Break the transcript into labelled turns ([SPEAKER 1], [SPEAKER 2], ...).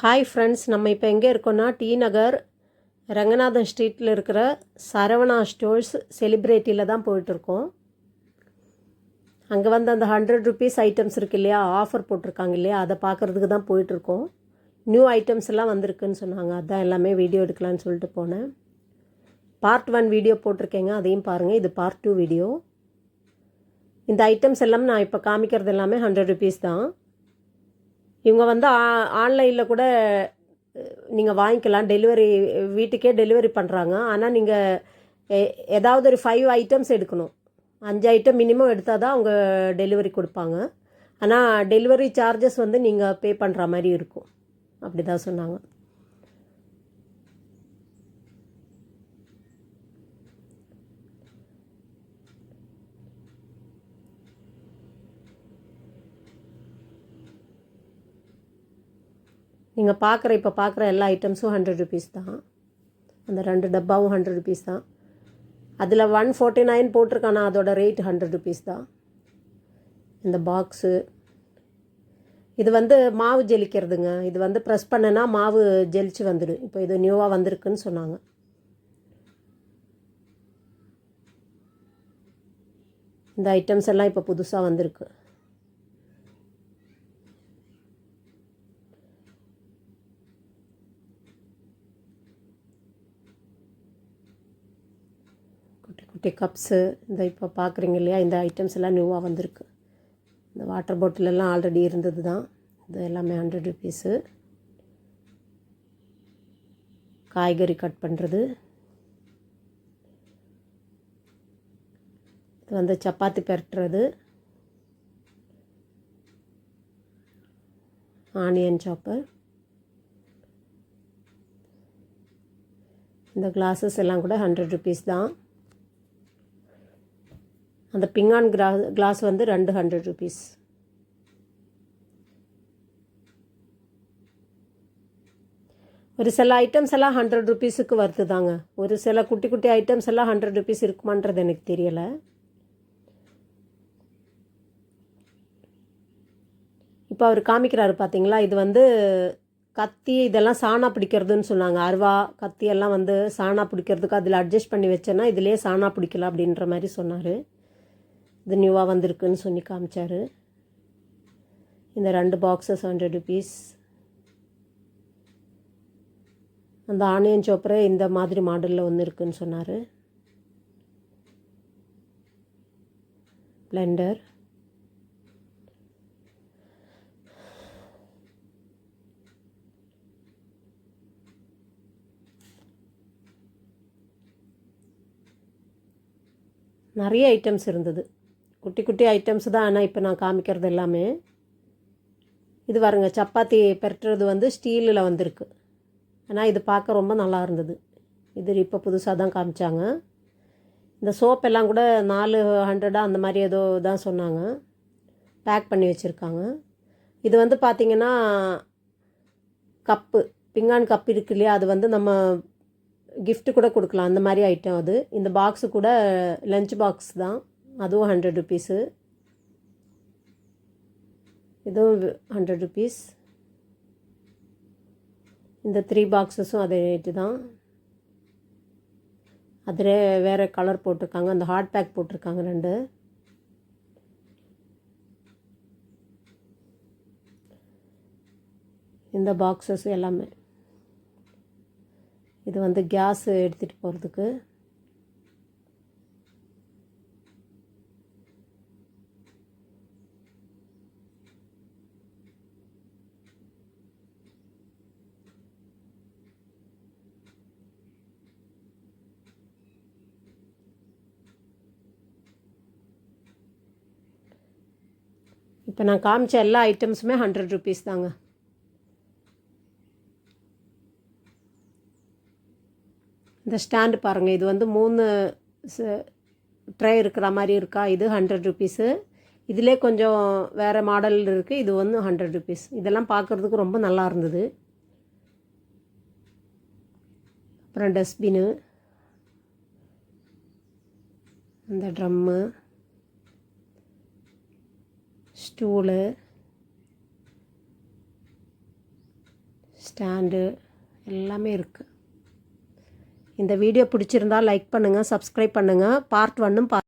[SPEAKER 1] Hi friends நம்ம இப்போ எங்கே இருக்கோம்னா டி நகர் ரங்கநாதன் ஸ்ட்ரீட்டில் இருக்கிற சரவணா ஸ்டோர்ஸ் செலிப்ரிட்டியில் தான் போயிட்டுருக்கோம். அங்கே வந்து அந்த ஹண்ட்ரட் ருபீஸ் ஐட்டம்ஸ் இருக்கு இல்லையா ஆஃபர் போட்டிருக்காங்க இல்லையா அதை பார்க்குறதுக்கு தான் போயிட்டுருக்கோம். நியூ ஐட்டம்ஸ் எல்லாம் வந்திருக்குன்னு சொன்னாங்க அதான் எல்லாமே வீடியோ எடுக்கலான்னு சொல்லிட்டு போனேன். பார்ட் ஒன் வீடியோ போட்டிருக்கேங்க அதையும் பாருங்கள் இது பார்ட் டூ வீடியோ இந்த ஐட்டம்ஸ் எல்லாம் நான் இப்போ காமிக்கிறது எல்லாமே ஹண்ட்ரட் ருபீஸ் தான். இவங்க வந்து ஆன்லைனில் கூட நீங்கள் வாங்கிக்கலாம். டெலிவரி வீட்டுக்கே டெலிவரி பண்ணுறாங்க ஆனால் நீங்கள் ஏதாவது ஒரு ஃபைவ் ஐட்டம்ஸ் எடுக்கணும். அஞ்சு ஐட்டம் மினிமம் எடுத்தால் தான் அவங்க டெலிவரி கொடுப்பாங்க. ஆனால் டெலிவரி சார்ஜஸ் வந்து நீங்கள் பே பண்ணுற மாதிரி இருக்கும். அப்படி தான் சொன்னாங்க. நீங்கள் பார்க்குற இப்போ பார்க்குற எல்லா ஐட்டம்ஸும் ஹண்ட்ரட் ருபீஸ் தான். அந்த ரெண்டு டப்பாவும் ஹண்ட்ரட் ருபீஸ் தான். அதில் ஒன் ஃபோர்ட்டி நைன் போட்டிருக்கானா அதோட ரேட் ஹண்ட்ரட் ருபீஸ் தான். இந்த பாக்ஸு இது வந்து மாவு ஜெலிக்கிறதுங்க. இது வந்து ப்ரெஸ் பண்ணனா மாவு ஜெலிச்சு வந்துடும். இப்போ இது நியூவாக வந்திருக்குன்னு சொன்னாங்க. இந்த ஐட்டம்ஸ் எல்லாம் இப்போ புதுசாக வந்திருக்கு. குட்டி கப்ஸு இந்த இப்போ பார்க்குறீங்க இல்லையா இந்த ஐட்டம்ஸ் எல்லாம் நியூவாக வந்திருக்கு. இந்த வாட்டர் பாட்டிலெல்லாம் ஆல்ரெடி இருந்தது தான். இது எல்லாமே ஹண்ட்ரட் ருபீஸு காய்கறி கட் பண்ணுறது இது வந்து சப்பாத்தி பெரட்டுறது. ஆனியன் சாப்பர் இந்த கிளாஸஸ் எல்லாம் கூட ஹண்ட்ரட் ருபீஸ் தான். அந்த பிங்கான் கிரா கிளாஸ் வந்து ரெண்டு ஹண்ட்ரட் ருபீஸ் ஒரு சில ஐட்டம்ஸ் எல்லாம் ஹண்ட்ரட் ருபீஸுக்கு வருது தாங்க ஒரு சில குட்டி குட்டி ஐட்டம்ஸ் எல்லாம் ஹண்ட்ரட் ருபீஸ் இருக்குமான்றது எனக்கு தெரியலை. இப்போ அவர் காமிக்கிறாரு பார்த்தீங்களா இது வந்து கத்தி இதெல்லாம் சாணா பிடிக்கிறதுன்னு சொன்னாங்க. அருவா கத்தி எல்லாம் வந்து சாணா பிடிக்கிறதுக்கு அதில் அட்ஜஸ்ட் பண்ணி வச்சேன்னா இதிலே சாணா பிடிக்கலாம் அப்படின்ற மாதிரி சொன்னார். இது நியூவாக வந்திருக்குன்னு சொல்லி காமிச்சார். இந்த ரெண்டு பாக்ஸஸ் ஹண்ட்ரட் ருபீஸ் அந்த ஆனியன் சோப்பரை இந்த மாதிரி மாடலில் ஒன்று இருக்குன்னு சொன்னார். பிளெண்டர் நிறைய ஐட்டம்ஸ் இருந்தது. குட்டி குட்டி ஐட்டம்ஸ் தான் ஆனால் இப்போ நான் காமிக்கிறது எல்லாமே. இது பாருங்க சப்பாத்தி பெரட்டுறது வந்து ஸ்டீலில் வந்திருக்கு. ஆனால் இது பார்க்க ரொம்ப நல்லா இருந்தது. இது இப்போ புதுசாக தான் காமிச்சாங்க. இந்த சோப் எல்லாம் கூட நாலு ஹண்ட்ரடாக அந்த மாதிரி ஏதோ தான் சொன்னாங்க. பேக் பண்ணி வச்சுருக்காங்க. இது வந்து பார்த்திங்கன்னா கப்பு பிங்கான் கப் இருக்கு இல்லையா? அது வந்து நம்ம கிஃப்ட்டு கூட கொடுக்கலாம். அந்த மாதிரி ஐட்டம் அது. இந்த பாக்ஸு கூட லஞ்ச் பாக்ஸ் தான். அதுவும் ஹண்ட்ரட் ருபீஸு இதுவும் ஹண்ட்ரட் ருபீஸ் இந்த த்ரீ பாக்ஸஸும் அதே ரேட்டு தான். அதில் வேறு கலர் போட்டிருக்காங்க. அந்த ஹாட் பேக் போட்டிருக்காங்க ரெண்டு. இந்த பாக்ஸஸ் எல்லாமே. இது வந்து கேஸ் எடுத்துகிட்டு போகிறதுக்கு இப்போ நான் காமிச்ச எல்லா ஐட்டம்ஸுமே ஹண்ட்ரட் ருபீஸ் தாங்க. இந்த ஸ்டாண்டு பாருங்கள் இது வந்து மூணு ட்ரே இருக்கிற மாதிரி இருக்கா? இது ஹண்ட்ரட் ருபீஸு இதிலே கொஞ்சம் வேறு மாடல் இருக்குது இது வந்து ஹண்ட்ரட் ருபீஸ் இதெல்லாம் பார்க்குறதுக்கு ரொம்ப நல்லா இருந்தது. அப்புறம் டஸ்ட்பின்னு இந்த ட்ரம்மு ஸ்டூலு ஸ்டாண்டு எல்லாமே இருக்குது இந்த வீடியோ பிடிச்சிருந்தா லைக் பண்ணுங்கள் சப்ஸ்கிரைப் பண்ணுங்கள் பார்ட் ஒன்னும் பா